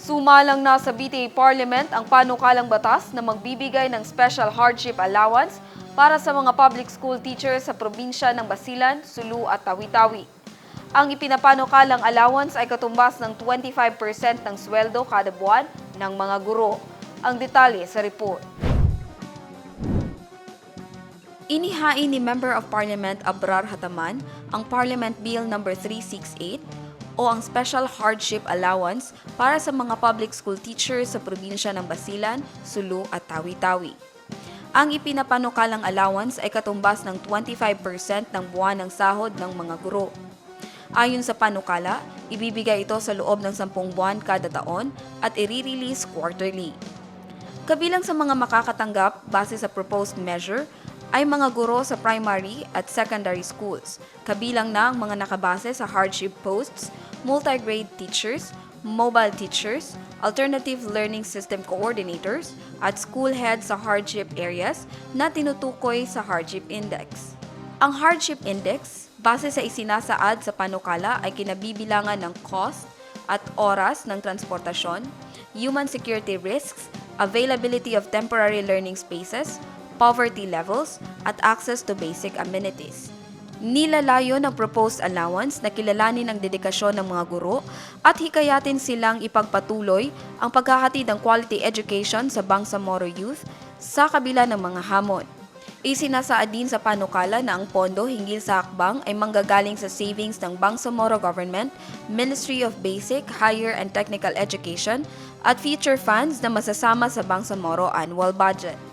Sumalang na sa BTA Parliament ang panukalang batas na magbibigay ng special hardship allowance para sa mga public school teachers sa probinsya ng Basilan, Sulu at Tawi-Tawi. Ang ipinapanukalang allowance ay katumbas ng 25% ng sweldo kada buwan ng mga guro. Ang detalye sa report. Inihain ni Member of Parliament Abrar Hataman ang Parliament Bill No. 368 o ang Special Hardship Allowance para sa mga public school teachers sa probinsya ng Basilan, Sulu at Tawi-Tawi. Ang ipinapanukalang allowance ay katumbas ng 25% ng buwan ng sahod ng mga guro. Ayon sa panukala, ibibigay ito sa loob ng 10 buwan kada taon at i-release quarterly. Kabilang sa mga makakatanggap base sa proposed measure ay mga guro sa primary at secondary schools, kabilang na ang mga nakabase sa hardship posts, multi-grade teachers, mobile teachers, alternative learning system coordinators, at school heads sa hardship areas na tinutukoy sa hardship index. Ang hardship index, base sa isinasaad sa panukala ay kinabibilangan ng cost at oras ng transportasyon, human security risks, availability of temporary learning spaces, poverty levels, at access to basic amenities. Nilalayo ng proposed allowance na kilalanin ang dedikasyon ng mga guro at hikayatin silang ipagpatuloy ang paghahatid ng quality education sa Bangsamoro Youth sa kabila ng mga hamon. Isinasaad din sa panukala na ang pondo hinggil sa hakbang ay manggagaling sa savings ng Bangsamoro Government, Ministry of Basic, Higher and Technical Education at future funds na masasama sa Bangsamoro Annual Budget.